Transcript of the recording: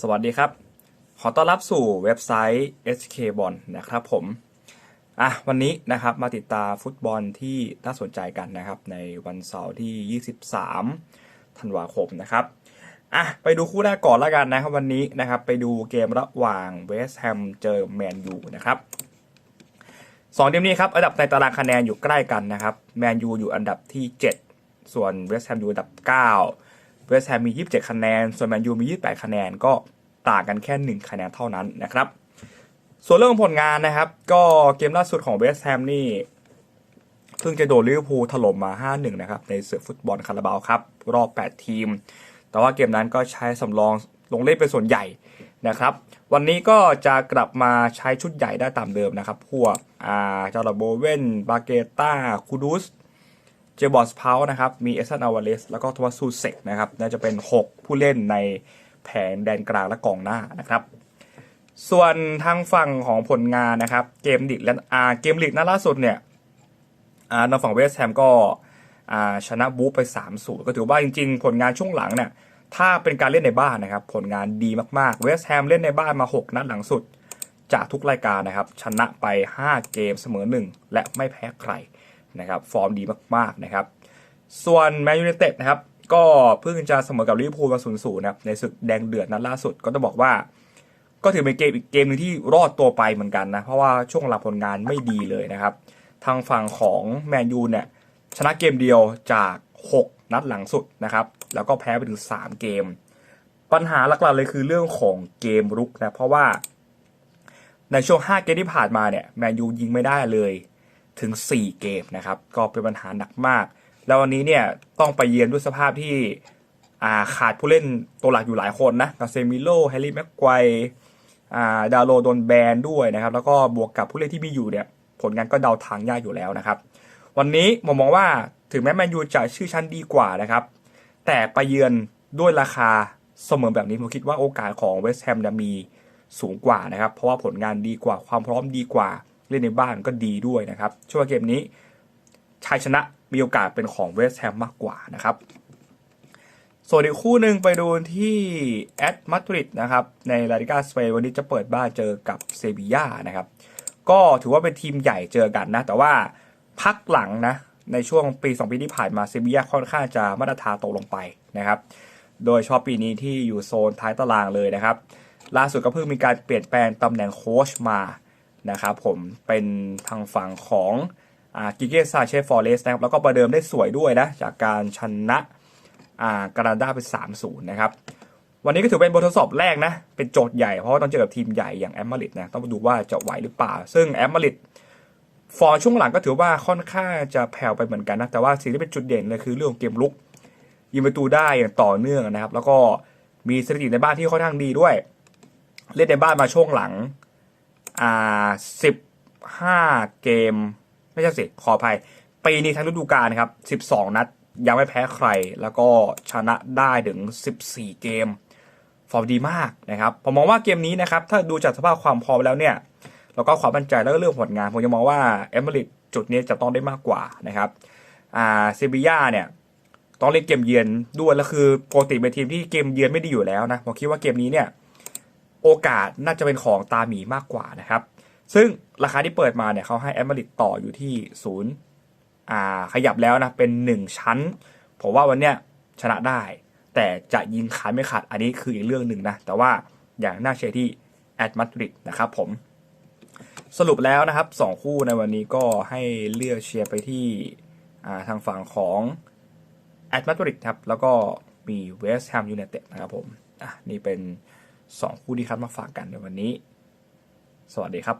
สวัสดีครับ ขอต้อนรับสู่เว็บไซต์ HK b o l นะครับผมอะวันนี้นะครับมาติดตามฟุตบอลที่น่าสนใจกันนะครับ ในวันเสาร์ที่ 23 ธันวาคมนะครับอะไปดูคู่แรกก่อนล้วกันนะครับวันนี้นะครับ ไปดูเกมระหว่างเวสต์แฮมเจอแมนยูนะครับสองทีมนี้ครับอันดับในตารางคะแนนอยู่ใกล้กันนะครับแมนยูอยู่อันดับที่ 7 ส่วนเวสต์แฮมอยู่อันดับ 9 วสต์แฮมมี 27 คะแนน ส่วนแมนยูมี 28 คะแนน ก็ต่างกันแค่ 1 คะแนนเท่านั้นนะครับ ส่วนเรื่องผลงานนะครับ ก็เกมล่าสุดของเวสต์แฮมนี่เพิ่งจะโดนลิเวอร์พูลถล่มมา 5-1 นะครับ ในศึกฟุตบอลคาราบาวครับ รอบ 8 ทีม แต่ว่าเกมนั้นก็ใช้สำรองลงเล่นเป็นส่วนใหญ่นะครับ วันนี้ก็จะกลับมาใช้ชุดใหญ่ได้ตามเดิมนะครับ พวกอาจาร์โบเวนบาเกต้าคูดุส จบอสเพานะครับ มีเอสันอาวาเลสแล้วก็ทมัสซูเซกนะครับ น่าจะเป็น 6 ผู้เล่นในแผนแดนกลางและกองหน้านะครับ ส่วนทางฝั่งของผลงานนะครับ เกมลีกและอาเกมลีกนัดล่าสุดเนี่ยอาทางฝั่งเวสต์แฮมก็อาชนะบู๊ไป3-0 ก็ถือว่าจริงๆ ผลงานช่วงหลังเนี่ย ถ้าเป็นการเล่นในบ้านนะครับ ผลงานดีมากๆ เวสต์แฮมเล่นในบ้านมา 6 นัดหลังสุด จากทุกรายการนะครับ ชนะไป 5 เกมเสมอ 1 และไม่แพ้ใคร นะครับฟอร์มดีมากๆนะครับ ส่วนแมนยู i นเต็ดนะครับก็เพิ่งจะเสมอกับลิเวอร์พูลมา0 0นะครับในศึกแดงเดือดนัดล่าสุดก็ต้องบอกว่า ก็ถือเป็นเกมอีกเกมหนึงที่รอดตัวไปเหมือนกันนะ เพราะว่าช่วงหลังผลงานไม่ดีเลยนะครับ ทางฝั่งของแมนยูเนี่ยชนะเกมเดียวจาก 6 นัดหลังสุดนะครับ แล้วก็แพ้ไปถึง 3 เกม ปัญหาหลักๆเลยคือเรื่องของเกมรุกนะเพราะว่าในช่วง 5 เกมที่ผ่านมาเนี่ยแมนยูยิงไม่ได้เลย ถึง 4 เกมนะครับ ก็เป็นปัญหาหนักมาก แล้ววันนี้เนี่ยต้องไปเยือนด้วยสภาพที่าขาดผู้เล่นตัวหลักอยู่หลายคนนะกาเซมิโลแฮร์รี่แม็กไกวาดาโลโดนแบนด้วยนะครับ แล้วก็บวกกับผู้เล่นที่มีอยู่เนี่ยผลงานก็เดาทางยากอยู่แล้วนะครับ วันนี้ผมมองว่าถึงแม้แมนยูจะชื่อชั้นดีกว่านะครับ แต่ไปเยือนด้วยราคาเสมอแบบนี้ผมคิดว่าโอกาสของเวสต์แฮมจะมีสูงกว่านะครับ เพราะว่าผลงานดีกว่าความพร้อมดีกว่า เล่นในบ้านก็ดีด้วยนะครับช่วงเกมนี้ชัยชนะมีโอกาสเป็นของเวสต์แฮมมากกว่านะครับ ส่วนอีกคู่หนึ่งไปดูที่แอตมาดริดนะครับในลาลิกาสเปนวันนี้จะเปิดบ้านเจอกับเซบีย่านะครับก็ถือว่าเป็นทีมใหญ่เจอกันนะ แต่ว่าพักหลังนะในช่วงปี 2 ปีที่ผ่านมาเซบีย่าค่อนข้างจะมาตรฐานตกลงไปนะครับ โดยเฉพาะปีนี้ที่อยู่โซนท้ายตารางเลยนะครับ ล่าสุดก็เพิ่งมีการเปลี่ยนแปลงตำแหน่งโค้ชมา นะครับผมเป็นทางฝั่งของกิเกซาเชฟฟอร์เรสนะครับแล้วก็ประเดิมได้สวยด้วยนะจากการชนะอ่ากราดาไป 3-0 นะครับ วันนี้ก็ถือเป็นบททดสอบแรกนะ เป็นโจทย์ใหญ่เพราะต้องเจอกับทีมใหญ่อย่างแอมมาริดนะ ต้องดูว่าจะไหวหรือเปล่า ซึ่งแอมมาริดฟอร์ช่วงหลังก็ถือว่าค่อนข้างจะแผ่วไปเหมือนกันนะ แต่ว่าสิ่งที่เป็นจุดเด่นเลยคือเรื่องของเกมลุก ยิงประตูได้อย่างต่อเนื่องนะครับ แล้วก็มีสถิติในบ้านที่ค่อนข้างดีด้วย เล่นในบ้านมาช่วงหลัง อ่าสิบห้าเกม ไม่ใช่สิขออภัย ปีนี้ทั้งฤดูกาลนะครับสิบสองนัด ยังไม่แพ้ใคร แล้วก็ชนะได้ถึงสิบสี่เกม ฟอร์มดีมากนะครับผมมองว่าเกมนี้นะครับ ถ้าดูจากสภาพความพร้อมแล้วเนี่ย แล้วก็ความมั่นใจแล้วก็เรื่องผลงาน ผมยังมองว่าเอมิริตจุดนี้จะต้องได้มากกว่านะครับอ่าเซบีย่าเนี่ยต้องเล่นเกมเยือนด้วยแล้วคือโปกติเป็นทีมที่เกมเยือนไม่ดีอยู่แล้วนะผมคิดว่าเกมนี้เนี่ย โอกาสน่าจะเป็นของตาหมีมากกว่านะครับ ซึ่งราคาที่เปิดมาเนี่ยเขาให้แอมมาริดต่ออยู่ที่ศูนย์อ่าขยับแล้วนะเป็น 1 ชั้น ผมว่าวันเนี้ยชนะได้ แต่จะยิงขาดไม่ขาดอันนี้คืออีกเรื่องหนึ่งนะ แต่ว่าอย่างน่าเชียร์ที่แอดมาดริดนะครับผม สรุปแล้วนะครับ 2 คู่ในวันนี้ก็ให้เลือกเชียร์ไปที่ทางฝั่งของแอดมาดริดครับ แล้วก็มีเวสต์แฮมยูไนเต็ดนะครับผม อะ นี่เป็น 2 คู่ที่คัดมาฝากกันในวันนี้ สวัสดีครับ